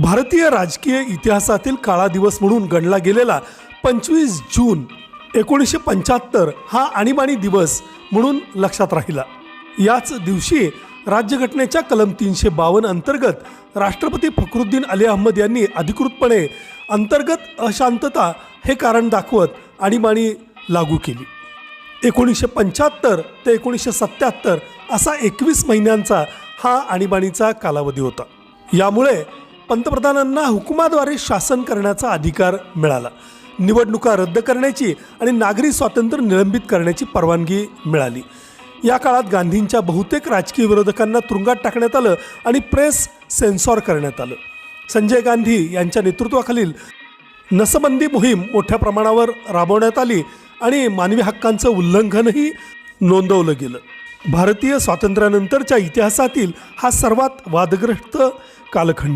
भारतीय राजकीय इतिहासातील काळा दिवस म्हणून गणला गेलेला पंचवीस जून एकोणीसशे पंच्याहत्तर हा आणीबाणी दिवस म्हणून लक्षात राहिला. याच दिवशी राज्यघटनेच्या कलम तीनशे बावन्न अंतर्गत राष्ट्रपती फखरुद्दीन अली अहमद यांनी अधिकृतपणे अंतर्गत अशांतता हे कारण दाखवत आणीबाणी लागू केली. एकोणीसशे पंच्याहत्तर ते एकोणीसशे सत्याहत्तर असा एकवीस महिन्यांचा हा आणीबाणीचा कालावधी होता. यामुळे पंतप्रधानांना हुकुमाद्वारे शासन करण्याचा अधिकार मिळाला. निवडणुका रद्द करण्याची आणि नागरी स्वातंत्र्य निलंबित करण्याची परवानगी मिळाली. या काळात गांधींच्या बहुतेक राजकीय विरोधकांना तुरुंगात टाकण्यात आलं आणि प्रेस सेन्सॉर करण्यात आलं. संजय गांधी यांच्या नेतृत्वाखालील नसबंदी मोहीम मोठ्या प्रमाणावर राबवण्यात आली आणि मानवी हक्कांचं उल्लंघनही नोंदवलं गेलं. भारतीय स्वातंत्र्यानंतरच्या इतिहासातील हा सर्वात वादग्रस्त कालखंड.